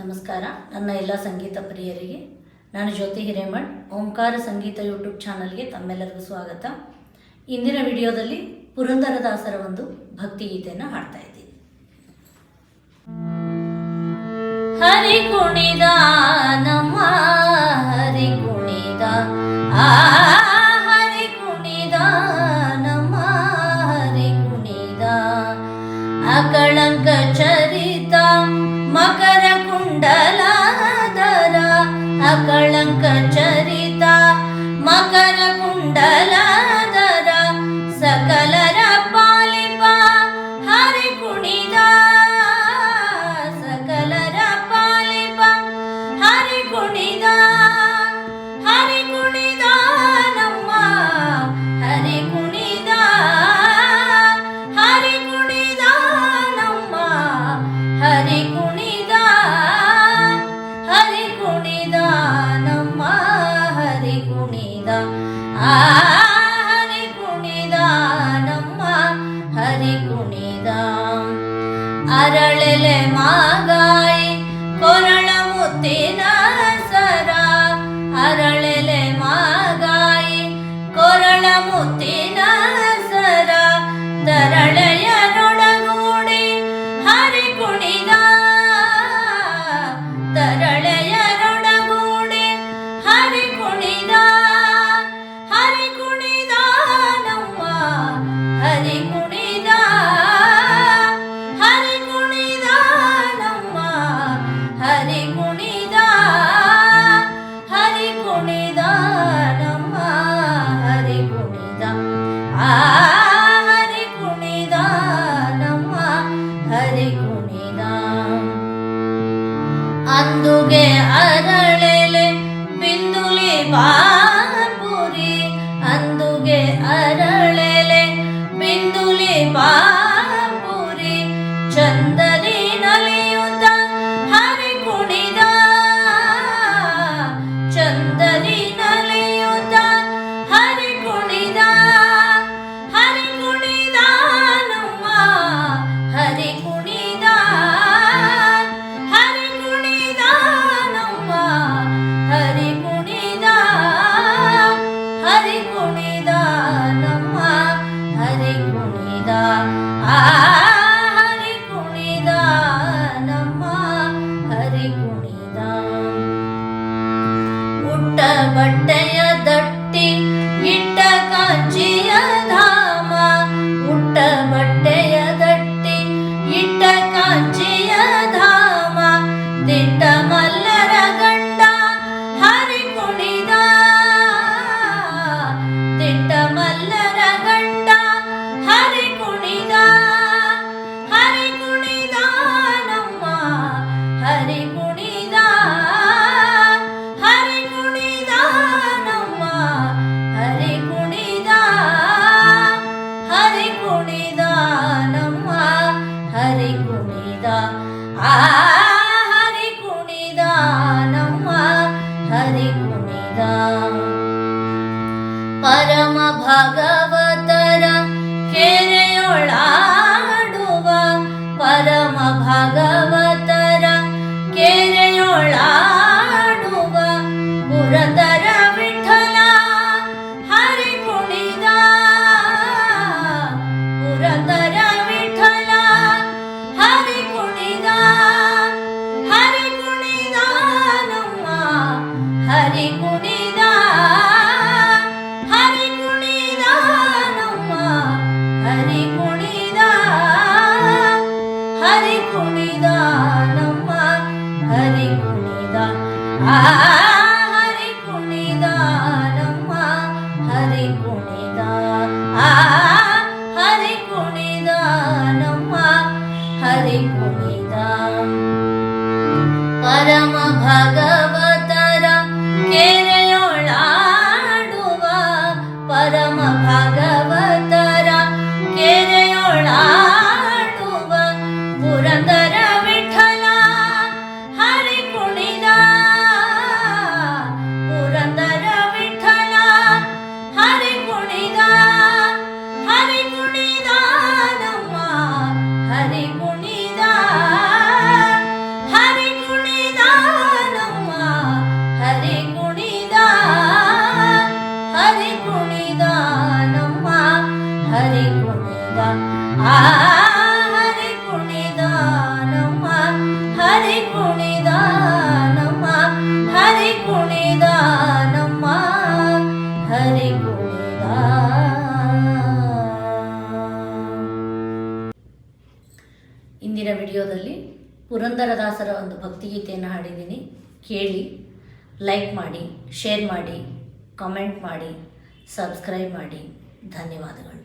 ನಮಸ್ಕಾರ. ನನ್ನ ಎಲ್ಲ ಸಂಗೀತ ಪ್ರಿಯರಿಗೆ, ನಾನು ಜ್ಯೋತಿ ಹಿರೇಮಠ್, ಓಂಕಾರ ಸಂಗೀತ ಯೂಟ್ಯೂಬ್ ಚಾನಲ್ಗೆ ತಮ್ಮೆಲ್ಲರಿಗೂ ಸ್ವಾಗತ. ಇಂದಿನ ವಿಡಿಯೋದಲ್ಲಿ ಪುರಂದರದಾಸರ ಒಂದು ಭಕ್ತಿ ಗೀತೆಯನ್ನು ಹಾಡ್ತಾ ಇದ್ದೀನಿ. ಹರಿ ಕುಣಿದ ನಮ್ಮ ಹರಿ ಕುಣಿದ ಆ সকাল ಹರಿ ಕುಣಿದ ನಮ್ಮ ಹರಿ ಕುಣಿದ. ಅರಳೆಲೆ ಮಾಗಾಯಿ ಕೊರಳ ಮುತ್ತಿನ ಸರ. ಅರಳೆಲೆ ಮಾಗಾಯಿ ಕೊರಳ ಮುತ್ತಿನ ಬಲಿ ಕುಣಿದ ಅಂದುಗೆ ಅರಳೆಲೆ ಬಿಂದುಲಿ ಬಾಪುರಿ ಅಂದುಗೆ ಅರ குனிதா ஹரி குனிதா நம்மா ஹரி குனிதா முட்ட பட்டைய निदा परम भगवतर केरयोळाडुव परम भगवत ಇಂದಿನ ವಿಡಿಯೋದಲ್ಲಿ ಪುರಂದರದಾಸರ ಒಂದು ಭಕ್ತಿಗೀತೆಯನ್ನು ಹಾಡಿದ್ದೀನಿ. ಕೇಳಿ, ಲೈಕ್ ಮಾಡಿ, ಶೇರ್ ಮಾಡಿ, ಕಾಮೆಂಟ್ ಮಾಡಿ, ಸಬ್ಸ್ಕ್ರೈಬ್ ಮಾಡಿ. ಧನ್ಯವಾದಗಳು.